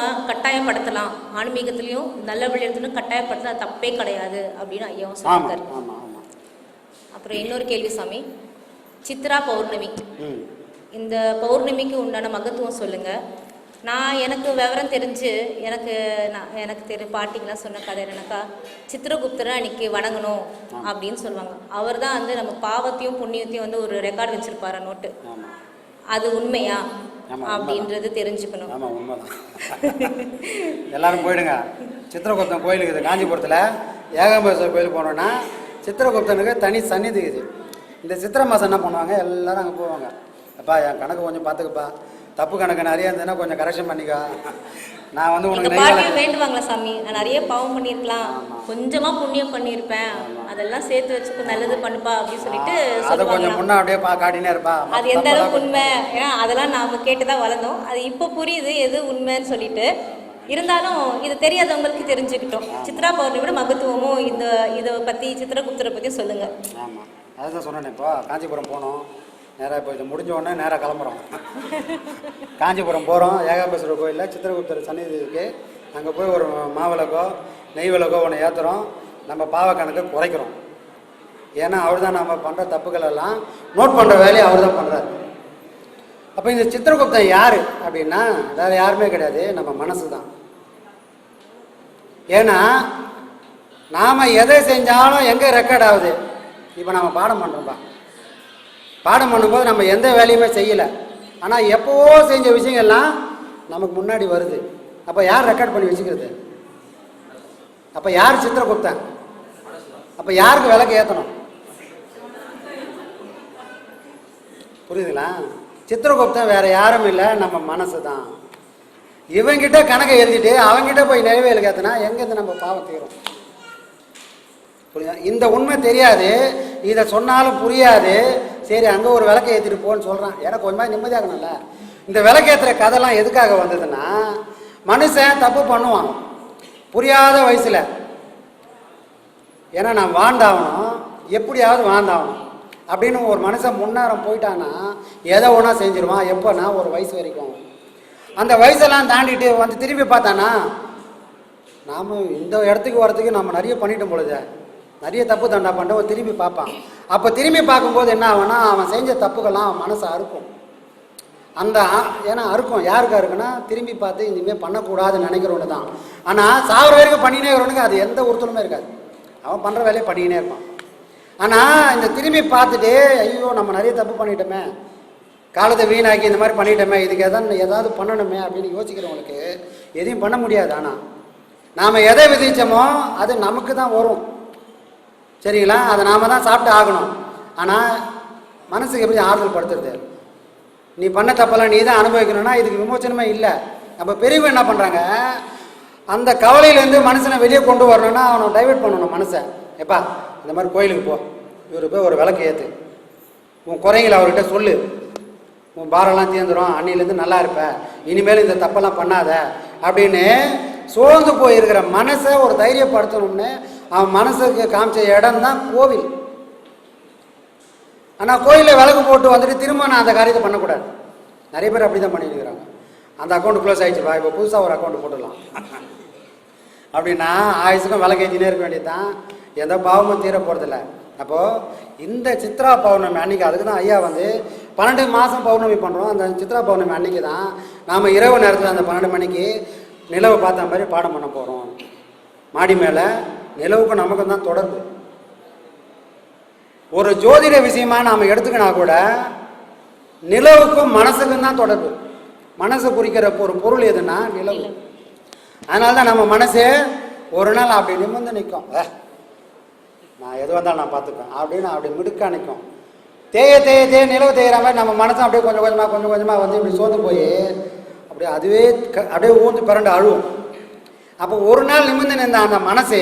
நம்ம கட்டாயப்படுத்தலாம். ஆன்மீகத்திலையும் நல்ல விளையாட்டுன்னு கட்டாயப்படுத்தலாம் அது தப்பே கிடையாது அப்படின்னு ஐயாவும் சொல்லியிருக்காரு. அப்புறம் இன்னொரு கேள்வி சாமி. சித்ரா பௌர்ணமி. இந்த பௌர்ணமிக்கு உண்டான மகத்துவம் சொல்லுங்க. நான் எனக்கு விவரம் தெரிஞ்சு எனக்கு நான் எனக்கு தெரி பாட்டிங்கெலாம் சொன்ன கதை என்னன்னாக்கா சித்திரகுப்தரை அன்னைக்கு வணங்கணும் அப்படின்னு சொல்லுவாங்க. அவர் தான் வந்து நம்ம பாவத்தையும் புண்ணியத்தையும் வந்து ஒரு ரெக்கார்டு வச்சிருப்பாரு நோட்டு. அது உண்மையா? அப்படின்றது தெரிஞ்சுக்கணும். ஆமாம் உண்மைதான் எல்லாரும் போயிடுங்க. சித்திரகுப்தன் கோயில் இருக்குது காஞ்சிபுரத்தில். ஏகாம்பரேஸ்வரர் கோயில் போனோன்னா சித்திரகுப்தனுக்கு தனி சந்நிதி இருக்குது இந்த சித்திரை மாதம் என்ன பண்ணுவாங்க? எல்லாரும் அங்கே போவாங்க. அப்பா என் கணக்கு கொஞ்சம் பார்த்துக்கப்பா. தப்பு கணக்கு நிறைய இருந்ததுன்னா கொஞ்சம் கரெக்ஷன் பண்ணிக்கோ. நான் வந்து உனக்கு பாட்டியும் வேண்டுவாங்களா சாமி. நான் நிறைய பாவம் பண்ணியிருக்கலாம் கொஞ்சமா புண்ணியம் பண்ணியிருப்பேன் அதெல்லாம் சேர்த்து வச்சுக்கோ நல்லது பண்ணுப்பா அப்படின்னு சொல்லிட்டு அதை கொஞ்சம் முன்ன அப்படியே பா காட்டினே இருப்பா. அது எந்த அளவுக்கு உண்மை? ஏன்னா அதெல்லாம் நாம கேட்டுதான் வளர்ந்தோம். அது இப்போ புரியுது எது உண்மைன்னு சொல்லிட்டு. இருந்தாலும் இது தெரியாதவங்களுக்கு தெரிஞ்சுக்கிட்டோம். சித்ரா பௌர்ணமியோட மகத்துவமும் இந்த இதை பத்தி சித்திரகுப்தரை பத்தி சொல்லுங்க. ஆமாம் அதுதான் சொன்னேன் இப்போ காஞ்சிபுரம் போனோம். நேராக இப்போ இது முடிஞ்ச உடனே நேராக கிளம்புறோம். காஞ்சிபுரம் போகிறோம் ஏகாம்பேஸ்வரர் கோயிலில் சித்திரகுப்தர் சன்னிதி இருக்குது அங்கே போய் ஒரு மாவிளக்கோ நெய் விளக்கோ ஒன்று ஏற்றுறோம் நம்ம பாவ கணக்கை குறைக்கிறோம். ஏன்னா அவர் தான் நம்ம பண்ணுற தப்புகள் எல்லாம் நோட் பண்ணுற வேலையை அவர் தான் பண்ணுறாரு அப்போ இந்த சித்திரகுப்தன் யார் அப்படின்னா வேறு யாருமே கிடையாது நம்ம மனசு தான் ஏன்னா நாம் எதை செஞ்சாலும் எங்கே ரெக்கார்ட் ஆகுது? இப்போ நம்ம பாடம் பண்ணுறோம்ப்பா பாடம் பண்ணும்போது நம்ம எந்த வேலையுமே செய்யலை. ஆனால் எப்போவோ செஞ்ச விஷயங்கள்லாம் நமக்கு முன்னாடி வருது. அப்போ யார் ரெக்கார்ட் பண்ணி வச்சுக்கிறது? அப்போ யார் சித்திரகுப்தன் அப்போ யாருக்கு விளக்கு ஏற்றணும் புரியுதுங்களா? சித்திரகுப்தன் வேற யாரும் இல்லை நம்ம மனசு தான் இவங்கிட்ட கணக்கை எழுதிட்டு அவங்கிட்ட போய் நிறைவேலுக்கு ஏற்றினா எங்கேருந்து நம்ம பாவம் தீரும்? புரியுதா? இந்த உண்மை தெரியாது. இதை சொன்னாலும் புரியாது. சரி அங்கே ஒரு விளக்கை ஏற்றிட்டு போன்னு சொல்கிறான் எனக்கு கொஞ்சமாக நிம்மதியாகணும்ல இந்த விளக்கேற்றுற கதைலாம் எதுக்காக வந்ததுன்னா மனுஷன் தப்பு பண்ணுவான். புரியாத வயசில். ஏன்னா நான் வாழ்ந்தாகணும். எப்படியாவது வாழ்ந்தாகணும். அப்படின்னு ஒரு மனுஷன் முன்னேறம் போயிட்டான்னா எதை ஒன்றா செஞ்சிருவான்? எப்போனா ஒரு வயசு வரைக்கும். அந்த வயசெல்லாம் தாண்டிட்டு வந்து திரும்பி பார்த்தானா நாம் இந்த இடத்துக்கு வரத்துக்கு நம்ம நிறைய பண்ணிட்டோம் பொழுது நிறைய தப்பு தண்டா பண்ணுறவன் திரும்பி பார்ப்பான். அப்போ திரும்பி பார்க்கும்போது என்ன ஆகும்னா அவன் செஞ்ச தப்புகள்லாம் அவன் மனசை அறுக்கும். அந்த ஏன்னா அறுக்கும். யாருக்கு அறுக்குன்னா திரும்பி பார்த்து இனிமேல் பண்ணக்கூடாதுன்னு நினைக்கிறவனு தான். ஆனால் சாவர வரைக்கும் பண்ணினே இருக்கிறவனுக்கு அது எந்த உறுத்தலுமே இருக்காது. அவன் பண்ணுற வேலையை பண்ணிக்கினே இருப்பான். ஆனால் இந்த திரும்பி பார்த்துட்டு ஐயோ நம்ம நிறைய தப்பு பண்ணிட்டோமே. காலத்தை வீணாக்கி இந்த மாதிரி பண்ணிட்டோமே. இதுக்கு எதாவது ஏதாவது பண்ணணுமே அப்படின்னு யோசிக்கிறவங்களுக்கு எதையும் பண்ண முடியாது ஆனால் நாம் எதை விதித்தோமோ அது நமக்கு தான் வரும். சரிங்களா? அதை நாம தான் சாப்பிட்டு ஆகணும். ஆனால் மனசுக்கு எப்படி ஆறுதல் படுத்துறது? நீ பண்ண தப்பெல்லாம் நீ தான் அனுபவிக்கணும்னா இதுக்கு விமோச்சனமே இல்லை. நம்ம பெரியவங்க என்ன பண்ணுறாங்க அந்த கவலையிலேருந்து மனுஷனை வெளியே கொண்டு வரணும்னா அவனை டைவெர்ட் பண்ணணும் மனுஷன் எப்பா இந்த மாதிரி கோயிலுக்கு போ. இவர் போய் ஒரு விளக்கு ஏற்று உன் குறைகளை அவர்கிட்ட சொல்லு. உன் பாரம்லாம் தீர்ந்துடும் அன்னிலேருந்து நல்லா இருப்ப. இனிமேல் இந்த தப்பெல்லாம் பண்ணாத. அப்படின்னு சோர்ந்து போயிருக்கிற மனசை ஒரு தைரியப்படுத்தணும்னு அவன் மனசுக்கு காமிச்ச இடம் தான் கோவில். ஆனால் கோயிலில் விளக்கு போட்டு வந்துட்டு திரும்ப நான் அந்த காரியத்தை பண்ணக்கூடாது. நிறைய பேர் அப்படி தான் பண்ணிட்டு இருக்கிறாங்க அந்த அக்கௌண்ட் க்ளோஸ் ஆகிடுச்சுப்பா இப்போ புதுசாக ஒரு அக்கௌண்ட் போட்டுடலாம். அப்படின்னா ஆயுசுக்கும் விளக்கு ஏற்றினே இருக்க வேண்டியதுதான். எந்த பாவமும் தீர போகிறதில்ல அப்போது இந்த சித்ரா பௌர்ணமி அன்னைக்கு அதுக்கு தான் ஐயா வந்து பன்னெண்டு மாதம் பௌர்ணமி பண்ணுறோம் அந்த சித்ரா பௌர்ணமி அன்னைக்கு தான் நாம் இரவு நேரத்தில் அந்த பன்னெண்டு மணிக்கு நிலவை பார்த்த மாதிரி பாடம் பண்ண போகிறோம் மாடி மேலே நிலவுக்கும் நமக்கும் தான் தொடர்பு. ஒரு ஜோதிட விஷயமா நாம் எடுத்துக்கினா கூட நிலவுக்கும் மனசுக்கும் தான் தொடர்பு. மனசை குறிக்கிற ஒரு பொருள் எதுனா நிலவு. அதனால தான் நம்ம மனசே ஒரு நாள் அப்படி நிமிர்ந்து நிற்கும் "ஏ, நான் எது வந்தாலும் நான் பார்த்துப்பேன். அப்படின்னு அப்படி மிடுக்கா நிற்கும் தேய தேய தேய நிலவு தேயிற மாதிரி நம்ம மனசும் அப்படியே கொஞ்சம் கொஞ்சமாக கொஞ்சம் கொஞ்சமாக வந்து இப்படி சோர்ந்து போய் அப்படியே அதுவே அப்படியே ஊந்து பிறண்டு அழுவும். அப்போ ஒரு நாள் நிமிர்ந்து நின்ற அந்த மனசு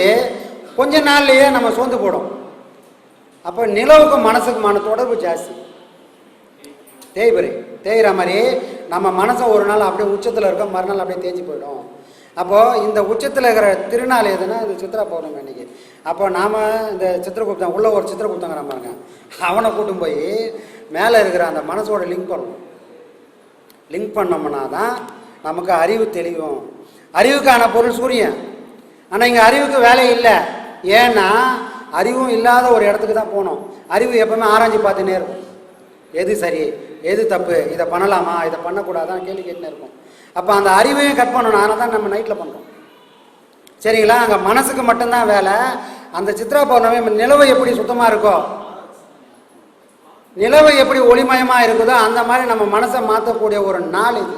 கொஞ்ச நாள்லையே நம்ம சோர்ந்து போடும் அப்போ நிலவுக்கும் மனசுக்குமான தொடர்பு ஜாஸ்தி. தேய்புரை தேய்கிற மாதிரி நம்ம மனசை ஒரு நாள் அப்படியே உச்சத்தில் இருக்கும் மறுநாள் அப்படியே தேஞ்சு போயிடும். அப்போது இந்த உச்சத்தில் இருக்கிற திருநாள் எதுனா இது சித்ரா பௌர்ணமி அன்னைக்கு. அப்போ நாம் இந்த சித்திரகுப்தன் உள்ள ஒரு சித்திரகுப்தங்கிற பாருங்க. அவனை கூட்டும் போய் மேலே இருக்கிற அந்த மனசோட லிங்க் பண்ணணும். லிங்க் பண்ணோம்னா தான் நமக்கு அறிவு தெளிவும். அறிவுக்கான பொருள் சூரியன். ஆனால் இங்கே அறிவுக்கு வேலை இல்லை. ஏன்னா அறிவும் இல்லாத ஒரு இடத்துக்கு தான் போகணும் அறிவு எப்பவுமே ஆராய்ஞ்சு பார்த்துன்னே இருக்கும். எது சரி? எது தப்பு? இதை பண்ணலாமா? இதை பண்ணக்கூடாதான் கேள்வி கேட்டுனே இருக்கும் அப்போ அந்த அறிவையும் கட் பண்ணணும். அதனால தான் நம்ம நைட்டில் பண்ணுறோம் சரிங்களா? அங்கே மனசுக்கு மட்டும்தான் வேலை. அந்த சித்ரா பௌர்ணமி நிலவு எப்படி சுத்தமாக இருக்கோ நிலவு எப்படி ஒளிமயமாக இருக்குதோ அந்த மாதிரி நம்ம மனசை மாற்றக்கூடிய ஒரு நாள் இது.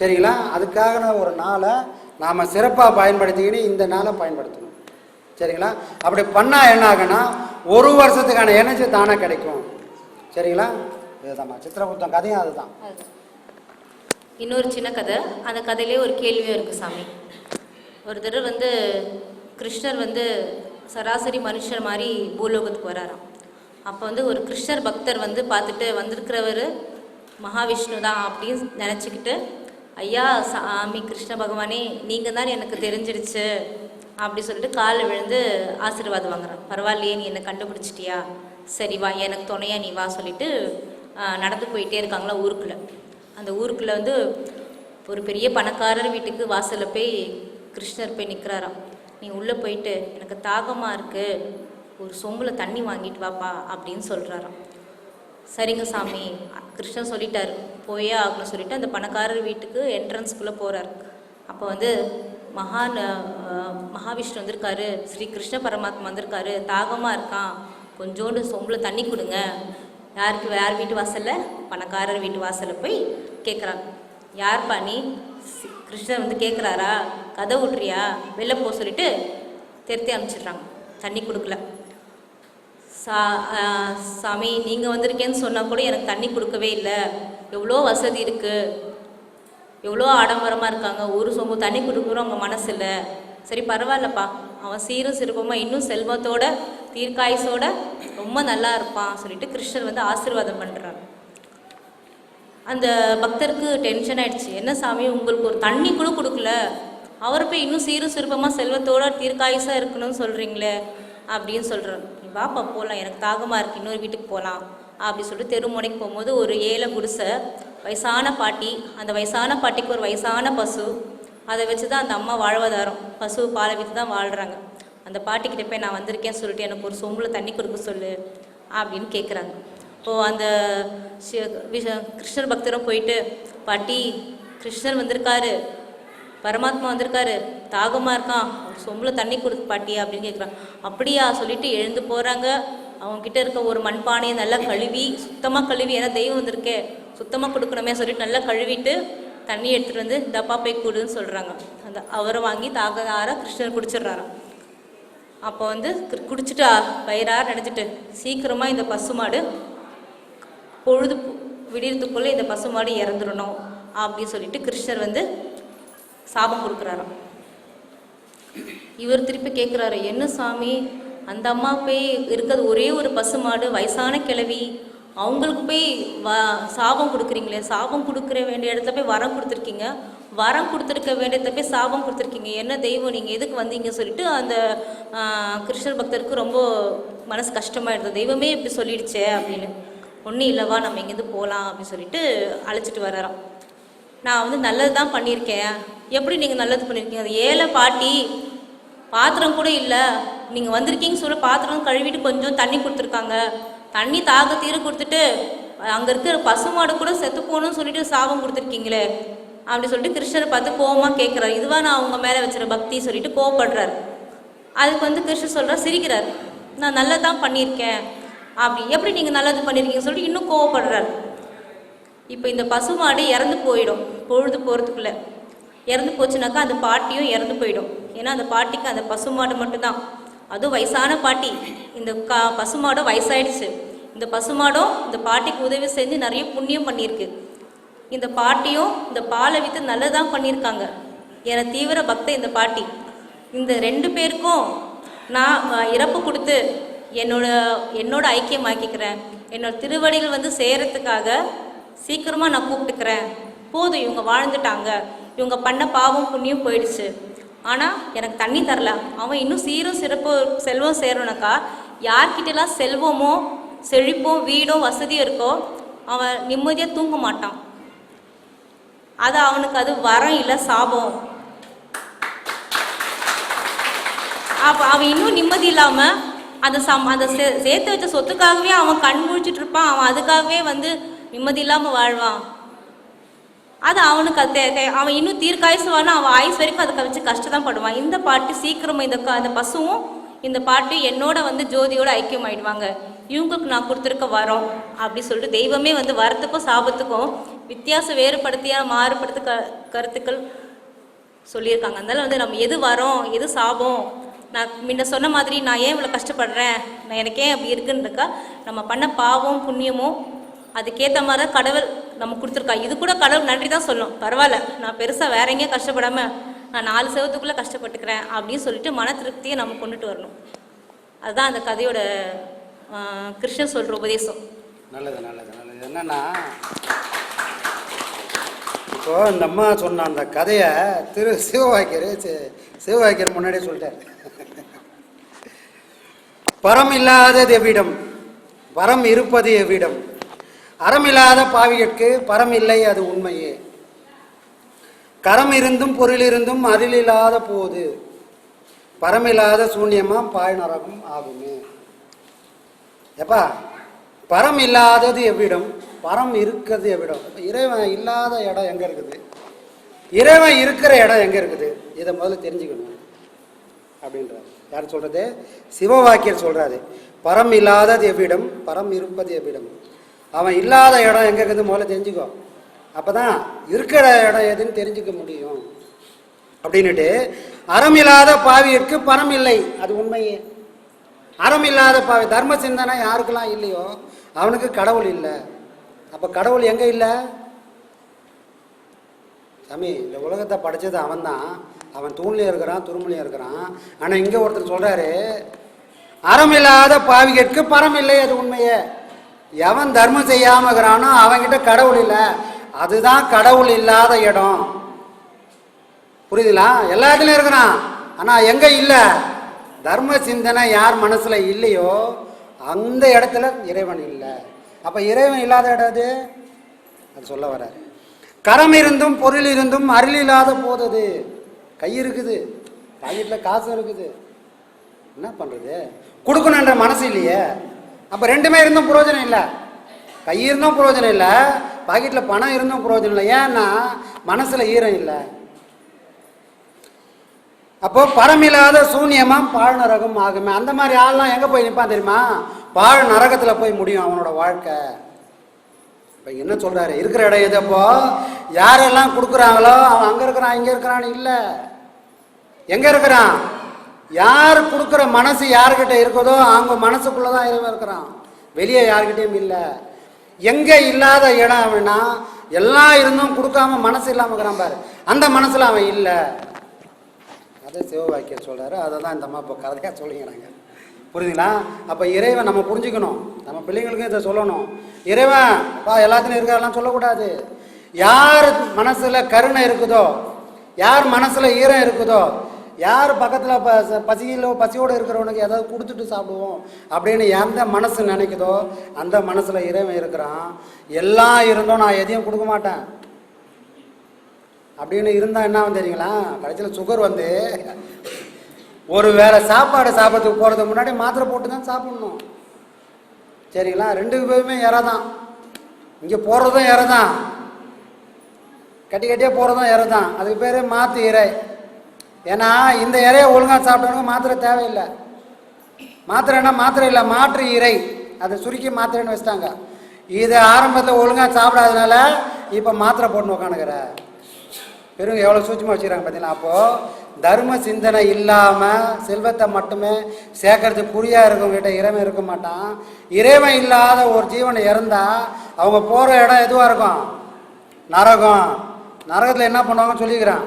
சரிங்களா? அதுக்காக ஒரு நாளை நாம் சிறப்பாக பயன்படுத்திக்கின்னு இந்த நாளை பயன்படுத்தணும். சரிங்களா? அப்படி பண்ணால் என்ன ஆகுன்னா ஒரு வருஷத்துக்கான எனர்ஜி தானே கிடைக்கும். சரிங்களா? இதுதான் சித்திரகுப்தம் கதையும் அதுதான். இன்னொரு சின்ன கதை. அந்த கதையிலே ஒரு கேள்வியும் இருக்குது சாமி. ஒரு தடவை வந்து கிருஷ்ணர் வந்து சராசரி மனுஷர் மாதிரி பூலோகத்துக்கு வராராம். அப்போ வந்து ஒரு கிருஷ்ணர் பக்தர் வந்து பார்த்துட்டு வந்திருக்கிறவர் மகாவிஷ்ணு தான் அப்படின்னு நினச்சிக்கிட்டு ஐயா சாமி கிருஷ்ண பகவானே நீங்கள் தான் எனக்கு தெரிஞ்சிடுச்சு அப்படி சொல்லிட்டு காலில் விழுந்து ஆசீர்வாதம் வாங்குறான். பரவாயில்லையே நீ என்னை கண்டுபிடிச்சிட்டியா? சரி வா எனக்கு துணையா நீ வா சொல்லிட்டு நடந்து போயிட்டே இருக்காங்களா ஊருக்குள்ளே. அந்த ஊருக்குள்ளே வந்து ஒரு பெரிய பணக்காரர் வீட்டுக்கு வாசலில் போய் கிருஷ்ணர் போய் நிற்கிறாராம் நீ உள்ளே போயிட்டு எனக்கு தாகமாக இருக்குது ஒரு சொம்பில் தண்ணி வாங்கிட்டு வாப்பா அப்படின்னு சொல்கிறாராம் சரிங்க சாமி கிருஷ்ணன் சொல்லிட்டார். போயே ஆகணும் சொல்லிட்டு அந்த பணக்காரர் வீட்டுக்கு என்ட்ரன்ஸ்குள்ளே போகிறார் அப்போ வந்து மகான் மகாவிஷ்ணு வந்திருக்காரு ஸ்ரீ கிருஷ்ண பரமாத்மா வந்திருக்காரு தாகமாக இருக்கான். கொஞ்சோண்டு சொம்பில் தண்ணி கொடுங்க. யாருக்கு யார் வீட்டு வாசலில்? பணக்காரர் வீட்டு வாசலில் போய் கேட்குறாங்க யார் நீ? கிருஷ்ணர் வந்து கேட்குறாரா கதை விட்றியா வெளில போக சொல்லிட்டு திருத்தி அனுப்பிச்சிடுறாங்க. தண்ணி கொடுக்கல. சா சாமி நீங்கள் வந்திருக்கேன்னு சொன்னால் கூட எனக்கு தண்ணி கொடுக்கவே இல்லை. எவ்வளோ வசதி இருக்குது எவ்வளோ ஆடம்பரமாக இருக்காங்க ஒரு சொம்பு தண்ணி கொடுக்குறோம் அவங்க மனசில் சரி பரவாயில்லப்பா. அவன் சீரும் சிறப்புமாக இன்னும் செல்வத்தோட தீர்க்காயசோட ரொம்ப நல்லா இருப்பான் சொல்லிட்டு கிருஷ்ணர் வந்து ஆசீர்வாதம் பண்ணுறார் அந்த பக்தருக்கு டென்ஷன் ஆயிடுச்சு. என்ன சாமி உங்களுக்கு ஒரு தண்ணி கூட கொடுக்கல. அவர் போய் இன்னும் சீரும் சிறப்பமாக செல்வத்தோட தீர்க்காயுசாக இருக்கணும்னு சொல்கிறீங்களே அப்படின்னு சொல்கிறார் நீ வாப்பா போகலாம் எனக்கு தாகமாக இருக்கு. இன்னொரு வீட்டுக்கு போகலாம் அப்படி சொல்லிட்டு தெருமுனைக்கு போகும்போது ஒரு ஏழை குடிசை வயசான பாட்டி அந்த வயசான பாட்டிக்கு ஒரு வயசான பசு அதை வச்சு தான் அந்த அம்மா வாழ்வாதாரம். பசு பாலை விற்று தான் வாழ்கிறாங்க அந்த பாட்டிக்கிட்ட போய் நான் வந்திருக்கேன்னு சொல்லிட்டு எனக்கு ஒரு சொம்பில் தண்ணி கொடுக்க சொல்லு அப்படின்னு கேட்குறாங்க இப்போது அந்த கிருஷ்ணர் பக்தரும் போயிட்டு பாட்டி கிருஷ்ணர் வந்திருக்காரு. பரமாத்மா வந்திருக்காரு. தாகமாக இருக்கான். ஒரு சொம்பில் தண்ணி கொடுத்து பாட்டி அப்படின்னு கேட்குறான் அப்படியா? சொல்லிட்டு எழுந்து போகிறாங்க அவங்கக்கிட்ட இருக்க ஒரு மண்பானையை நல்லா கழுவி சுத்தமாக கழுவி ஏன்னா தெய்வம் வந்திருக்கே. சுத்தமாக கொடுக்கணுமே சொல்லிட்டு நல்லா கழுவிட்டு தண்ணி எடுத்துகிட்டு வந்து டப்பா போய் கூடுன்னு சொல்கிறாங்க அந்த அவரை வாங்கி தாகதாராக கிருஷ்ணர் குடிச்சிடுறாராம். அப்போ வந்து குடிச்சிட்டு வயிறார நினச்சிட்டு சீக்கிரமாக இந்த பசுமாடு பொழுது விடியறதுக்குள்ளே இந்த பசுமாடு இறந்துடணும் அப்படின்னு சொல்லிட்டு கிருஷ்ணர் வந்து சாபம் கொடுக்குறாராம். இவர் திருப்பி கேட்குறாரு என்ன சாமி அந்த அம்மா போய் இருக்கிறது ஒரே ஒரு பசுமாடு வயசான கிழவி அவங்களுக்கு போய் வ சாபம் கொடுக்குறீங்களே சாபம் கொடுக்குற வேண்டிய இடத்துல போய் வரம் கொடுத்துருக்கீங்க. வரம் கொடுத்துருக்க வேண்டிய இடத்துல போய் சாபம் கொடுத்துருக்கீங்க. என்ன தெய்வம் நீங்கள் எதுக்கு வந்தீங்க சொல்லிட்டு அந்த கிருஷ்ணர் பக்தருக்கு ரொம்ப மனசு கஷ்டமாயிடுது. தெய்வமே இப்படி சொல்லிடுச்சே அப்படின்னு. ஒன்றும் இல்லைவா நம்ம இங்கேருந்து போகலாம் அப்படின்னு சொல்லிட்டு அழைச்சிட்டு வராராம் நான் வந்து நல்லது தான் பண்ணியிருக்கேன். எப்படி நீங்கள் நல்லது பண்ணியிருக்கீங்க? அது ஏழை பாட்டி பாத்திரம் கூட இல்லை. நீங்கள் வந்திருக்கீங்கன்னு சொல்ல பாத்திரம் கழுவிட்டு கொஞ்சம் தண்ணி கொடுத்துருக்காங்க. தண்ணி தாக தீர கொடுத்துட்டு அங்கே இருக்கிற பசுமாடு கூட செத்து போகணும்னு சொல்லிட்டு சாபம் கொடுத்துருக்கீங்களே அப்படி சொல்லிட்டு கிருஷ்ணரை பார்த்து கோவமாக கேட்குறாரு இதுவா நான் அவங்க மேலே வச்சுற பக்தி சொல்லிட்டு கோவப்படுறார். அதுக்கு வந்து கிருஷ்ணர் சொல்கிறார் சிரிக்கிறார். நான் நல்லது தான் பண்ணியிருக்கேன். அப்படி எப்படி நீங்கள் நல்லது பண்ணியிருக்கீங்கன்னு சொல்லிட்டு இன்னும் கோவப்படுறார். இப்போ இந்த பசுமாடு இறந்து போயிடும் பொழுது போகிறதுக்குள்ள இறந்து போச்சுனாக்கா அந்த பாட்டியும் இறந்து போயிடும். ஏன்னா அந்த பாட்டிக்கு அந்த பசுமாடு மட்டும்தான். அதுவும் வயசான பாட்டி. இந்த கா பசுமாடும் வயசாயிடுச்சு. இந்த பசுமாடும் இந்த பாட்டிக்கு உதவி செஞ்சு நிறைய புண்ணியம் பண்ணியிருக்கு. இந்த பாட்டியும் இந்த பாலை விற்று நல்லதான் பண்ணியிருக்காங்க. என தீவிர பக்த இந்த பாட்டி. இந்த ரெண்டு பேருக்கும் நான் இறப்பு கொடுத்து என்னோட என்னோட ஐக்கியமாக்கிக்கிறேன். என்னோட திருவடிகள் வந்து சேரத்துக்காக சீக்கிரமாக நான் கூப்பிட்டுக்கிறேன். போதும் இவங்க வாழ்ந்துட்டாங்க. இவங்க பண்ண பாவம் புண்ணியம் போயிடுச்சு. ஆனால் எனக்கு தண்ணி தரல. அவன் இன்னும் சீரும் சிறப்பு செல்வம் சேரணுனாக்கா யார்கிட்டலாம் செல்வமோ செழிப்போ வீடோ வசதியோ இருக்கோ அவன் நிம்மதியாக தூங்க மாட்டான். அது அவனுக்கு அது வரம் இல்லை சாபம். அப்போ அவன் இன்னும் நிம்மதி இல்லாமல் அந்த சம் அந்த சே சேர்த்து வச்ச சொத்துக்காகவே அவன் கண் முழிச்சிட்டு இருப்பான். அவன் அதுக்காகவே வந்து நிம்மதி இல்லாமல் வாழ்வான். அது அவனுக்கு அது தே- அவன் இன்னும் தீர்க்காயுசுவானா அவன் ஆயுஸ் வரைக்கும் அதுக்கு வச்சு கஷ்டம் படுவான். இந்த பாட்டு சீக்கிரமாக இந்த அந்த பசுவும் இந்த பாட்டு என்னோட வந்து ஜோதியோட ஐக்கியம் ஆயிடுவாங்க இவங்களுக்கு நான் கொடுத்துருக்க வரோம் அப்படி சொல்லிட்டு தெய்வமே வந்து வரத்துக்கும் சாபத்துக்கும் வித்தியாசம் வேறுபடுத்தியாக மாறுபடுத்த க கருத்துக்கள் சொல்லியிருக்காங்க. அதனால் வந்து நம்ம எது வரோம் எது சாபம் நான் முன்ன சொன்ன மாதிரி நான் ஏன் இவ்வளோ கஷ்டப்படுறேன்? நான் எனக்கு ஏன் அப்படி இருக்குன்றக்கா நம்ம பண்ண பாவம் புண்ணியமும் அதுக்கேற்ற மாதிரி தான் கடவுள் நம்ம கொடுத்துருக்கா. இது கூட கடவுள் நன்றி தான் சொல்லும். பரவாயில்ல நான் பெருசாக வேற எங்கேயும் கஷ்டப்படாமல் நான் நாலு செவத்துக்குள்ளே கஷ்டப்பட்டுக்கிறேன் அப்படின்னு சொல்லிட்டு மன திருப்தியை நம்ம கொண்டுட்டு வரணும். அதுதான் அந்த கதையோட கிருஷ்ணன் சொல்கிற உபதேசம். நல்லது நல்லது நல்லது. என்னன்னா இப்போ இந்த அம்மா சொன்ன அந்த கதையை திரு சிவவாக்கியர் சிவவாக்கியர் முன்னாடியே சொல்லிட்டார். பரம் இல்லாதது எவ்விடம்? வரம் இருப்பது எவ்விடம்? அறமில்லாத பாவிகளுக்கு பரம் இல்லை அது உண்மையே. கரம் இருந்தும் பொருள் இருந்தும் அருளில்லாத போது பரமில்லாத சூன்யமாக பாயனரகம் ஆகுமே. எப்பா? பரம் இல்லாதது எவ்விடம்? பரம் இருக்கிறது எவ்விடம்? இறைவன் இல்லாத இடம் எங்கே இருக்குது? இறைவன் இருக்கிற இடம் எங்கே இருக்குது? இதை முதல்ல தெரிஞ்சுக்கணும். அப்படின்றார். யார் சொல்றது? சிவவாக்கியர் சொல்கிறாரு பரம் இல்லாதது எவ்விடம்? பரம் இருப்பது எவ்விடம்? அவன் இல்லாத இடம் எங்கே இருக்குது முதல்ல தெரிஞ்சுக்கோ. அப்பதான் இருக்கிற இடம் எதுன்னு தெரிஞ்சுக்க முடியும். அப்படின்னுட்டு அறம் இல்லாத பாவியிற்கு பரம் இல்லை. அது உண்மையே. அறம் இல்லாத பாவி தர்ம சிந்தனை யாருக்கெல்லாம் இல்லையோ அவனுக்கு கடவுள் இல்லை. அப்போ கடவுள் எங்கே இல்லை? சாமி இந்த உலகத்தை படைச்சது அவன்தான். அவன் தூண்லேயே இருக்கிறான் துருமுலையும் இருக்கிறான். ஆனால் இங்கே ஒருத்தர் சொல்கிறாரு அறம் இல்லாத பாவிகளுக்கு பரம் இல்லை அது உண்மையே. எவன் தர்மம் செய்யாமல் இருக்கிறானோ அவன்கிட்ட கடவுள் இல்லை. அதுதான் கடவுள் இல்லாத இடம். புரியுதுங்களா? எல்லா இடத்துலையும் இருக்கிறான். ஆனால் எங்கே இல்லை? தர்ம சிந்தனை யார் மனசில் இல்லையோ அந்த இடத்துல இறைவன் இல்லை. அப்போ இறைவன் இல்லாத இடம் அது அது சொல்ல வர்றார். கரம் இருந்தும் பொருள் இருந்தும் அருள் இல்லாத போதது கை இருக்குது. பாக்கெட்டில் காசு இருக்குது. என்ன பண்ணுறது கொடுக்கணுன்ற மனசு இல்லையே. அப்போ ரெண்டுமே இருந்தும் பிரயோஜனம் இல்லை. கை இருந்தும் பிரயோஜனம் இல்லை. பாக்கெட்டில் பணம் இருந்தும் பிரயோஜனம் இல்லை. ஏன்னா மனசில் ஈரம் இல்லை. அப்போ பரமில்லாத சூன்யமாக பாழ் நரகம் ஆகுமே. அந்த மாதிரி ஆள்லாம் எங்க போய் நிற்பான் தெரியுமா? பாழ் நரகத்துல போய் முடியும் அவனோட வாழ்க்கை. இப்போ என்ன சொல்றாரு? இருக்கிற இடம் எது அப்போ? யாரெல்லாம் கொடுக்குறாங்களோ அவன் அங்க இருக்கிறான் இங்க இருக்கிறான்னு இல்லை. எங்க இருக்கிறான்? யார் கொடுக்குற மனசு யார்கிட்ட இருக்குதோ அவங்க மனசுக்குள்ளதான் இறைவன் இருக்கிறான். வெளியே யார்கிட்டயும் இல்லை. எங்க இல்லாத இடம் அவனா எல்லாம் இருந்தும் கொடுக்காம மனசு இல்லாம இருக்கிறான் பாரு. அந்த மனசுல அவன் இல்லை. அதை சிவவாக்கியர் சொல்கிறாரு அதை தான் இந்த அம்மா இப்போ கதையாக சொல்லிக்கிறாங்க. புரியுதுங்களா? அப்போ இறைவன் நம்ம புரிஞ்சுக்கணும். நம்ம பிள்ளைங்களுக்கும் இதை சொல்லணும். இறைவன் பா எல்லாத்துலையும் இருக்காரெல்லாம் சொல்லக்கூடாது. யார் மனசில் கருணை இருக்குதோ யார் மனசில் ஈரம் இருக்குதோ யார் பக்கத்தில் ப பசியிலோ பசியோடு இருக்கிறவனுக்கு ஏதாவது கொடுத்துட்டு சாப்பிடுவோம் அப்படின்னு எந்த மனசு நினைக்குதோ அந்த மனசில் இறைவன் இருக்கிறான். எல்லாம் இருந்தும் நான் எதையும் கொடுக்க மாட்டேன். அப்படின்னு இருந்தால் என்ன வந்து தெரியுங்களா? கடைசியில் சுகர் வந்து ஒரு வேளை சாப்பாடு சாப்பிட்றதுக்கு போகிறதுக்கு முன்னாடி மாத்திரை போட்டு தான் சாப்பிடணும். சரிங்களா? ரெண்டு பேருமே இறை தான் இங்கே போகிறதும் இறை தான் கட்டி கட்டியாக போகிறதும் இறை தான் அதுக்கு பேர் மாற்று இறை. ஏன்னா இந்த இறையை ஒழுங்காக சாப்பிட்டவனுக்கு மாத்திரை தேவையில்லை. மாத்திரைன்னா மாத்திரை இல்லை. மாற்று இறை. அதை சுருக்கி மாத்திரைன்னு வச்சிட்டாங்க. இது ஆரம்பத்தில் ஒழுங்காக சாப்பிடாதனால இப்போ மாத்திரை போட்டு உக்காந்துக்கிற பெருங்க எவ்வளோ சூட்சமாக வச்சுக்கிறாங்க பார்த்தீங்கன்னா அப்போது தர்ம சிந்தனை இல்லாமல் செல்வத்தை மட்டுமே சேர்க்கறது குறியாக இருக்கவங்ககிட்ட இறைவன் இருக்க மாட்டான். இறைவன் இல்லாத ஒரு ஜீவனை இறந்தால் அவங்க போகிற இடம் எதுவாக இருக்கும்? நரகம். நரகத்தில் என்ன பண்ணுவாங்கன்னு சொல்லிக்கிறான்.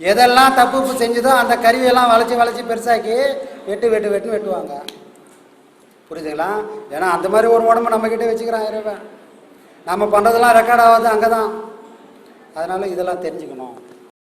எதெல்லாம் தப்பு செஞ்சதோ அந்த கருவியெல்லாம் வளைச்சி வளைச்சி பெருசாக்கி வெட்டு வெட்டு வெட்டுன்னு வெட்டுவாங்க. புரியுதுங்களா ஏன்னா அந்த மாதிரி ஒரு உடம்பு நம்மக்கிட்ட வச்சுக்கிறான் இறைவன். நம்ம பண்ணுறதெல்லாம் ரெக்கார்ட் ஆகாது அங்கே தான் அதனால் இதெல்லாம் தெரிஞ்சுக்கணும்.